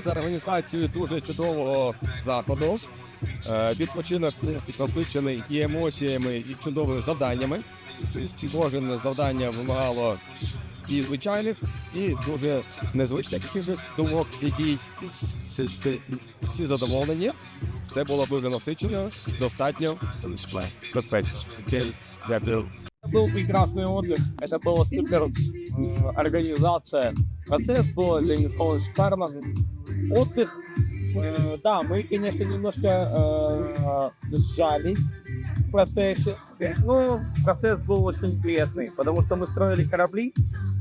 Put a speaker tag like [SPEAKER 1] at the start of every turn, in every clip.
[SPEAKER 1] За організацією дуже чудового заходу. Е, Відпочинок насичений і емоціями, і чудовими завданнями. Кожне завдання вимагало і звичайних, і дуже незвичних думок, які всі задоволені. Все було дуже насичено, достатньо безпечно.
[SPEAKER 2] Был прекрасный отдых, это была супер организация. Процесс был для них шикарно. Отдых, э, да, мы, конечно, немножко э, сжались в процессе, но процесс был очень интересный, потому что мы строили корабли,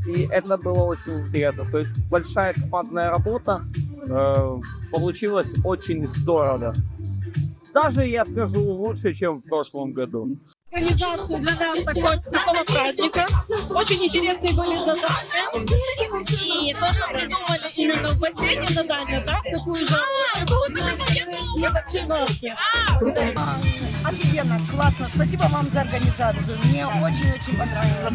[SPEAKER 2] и это было очень интересно. То есть большая командная работа, э, получилось очень здорово. Даже, я скажу, лучше, чем в прошлом году
[SPEAKER 3] организацию для нас такой, такого праздника. Очень интересные были задания. И то, что придумали именно в бассейне задания, да, такую же. Мы вообще наши.
[SPEAKER 4] Офигенно, классно. Спасибо вам за организацию. Мне очень-очень понравилось.